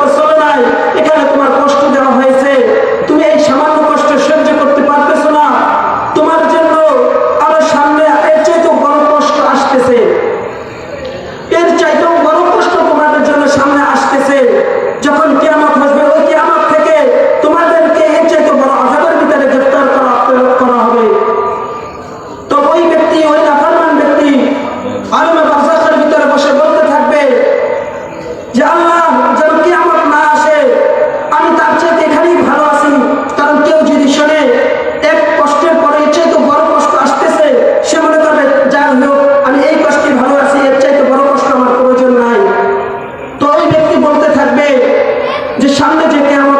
বছর যে সামনে যে কেমন